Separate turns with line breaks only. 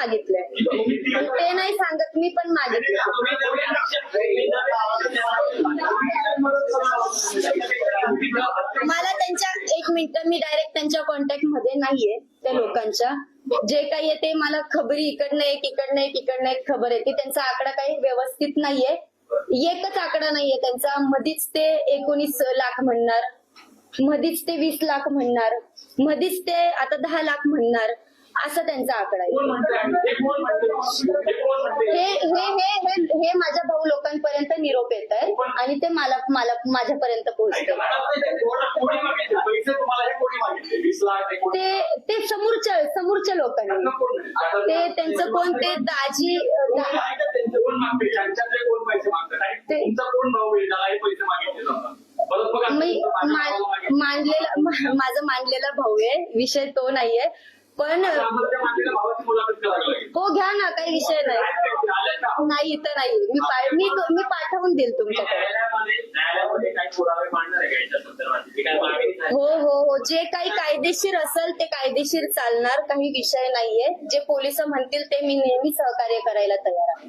मागितलंय. ते नाही सांगत मी पण मागितलं मला त्यांच्या एक मिनिट मी डायरेक्ट त्यांच्या कॉन्टॅक्टमध्ये नाहीये त्या लोकांच्या. जे काही आहे ते मला खबरी इकडनं एक इकडनं एक इकडनं एक खबर येते. त्यांचा आकडा काही व्यवस्थित नाहीये. एकच आकडा नाहीये त्यांचा. मधीच ते एकोणीस लाख म्हणणार. मधीच ते वीस लाख म्हणणार. मधीच ते आता दहा लाख म्हणणार. असा त्यांचा आकडा आहे. हे हे हे हे हे माझ्या भाऊ लोकांपर्यंत निरोप येत आहे आणि ते मला मला माझ्यापर्यंत पोहोचते ते ते समोरच्या समोरच्या लोकांनी. ते त्यांचं कोण ते दाजी मी मांडलेला माझा मांडलेला भाऊ आहे. विषय तो नाहीये. पण हो घ्या ना काही विषय नाही. नाही तर नाही मी मी मी पाठवून देईल तुमच्याकडे. हो हो हो. जे काही कायदेशीर असेल ते कायदेशीर चालणार. काही विषय नाहीये. जे पोलीस म्हणतील ते मी नेहमी सहकार्य करायला तयार आहे.